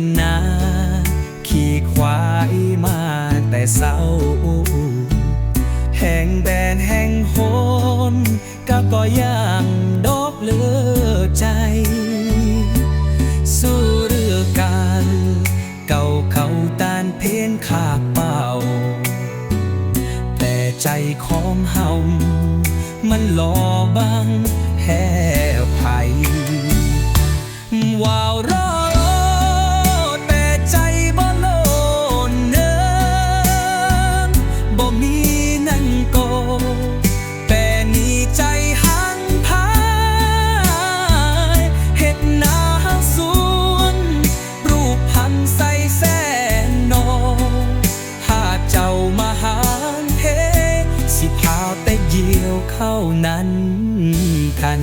นนาขี่ควายมาแต่เศร้า แห่งแบนแห่งโหนก็ก็ยังดอกเลือใจ สู้เรือการเก่าเขาตานเพนขาเป่า แต่ใจของเฮามันหลอบังแห่ไผว่าวร นั้นกัน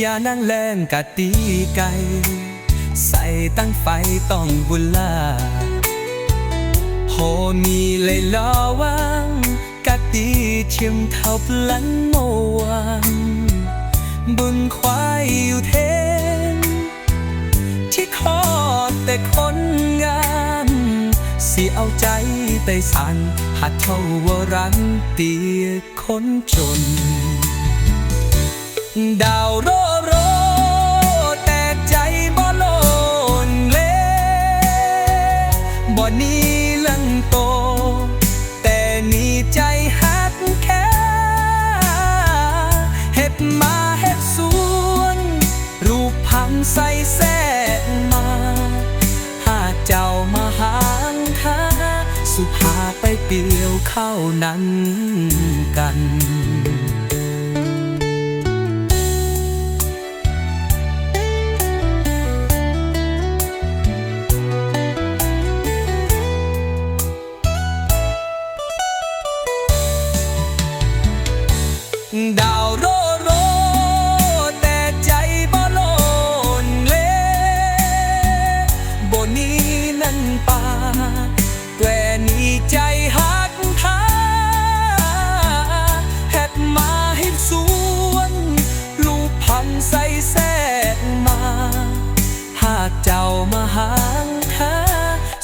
อย่านั่งแล่นกะตีไก่ใส่ตั้งไฟต้องบุลาโหมีเลยล้อว่าพลันโมวัง ที่เชียงเท่าพลันโมวันบุญควายอยู่เทนที่คอแต่คนงามสิเอาใจไปสันหัดเท่าวรันเตียคนจน ดาวโร ใส่แสกมา หากเจ้ามาหางทาสุภาไปเปลี่ยวเข้านั้นกันดา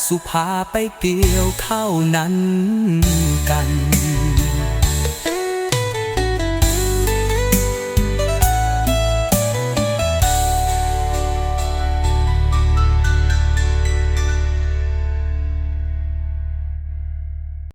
สุภาไปเกี่ยวเข้านั้นกัน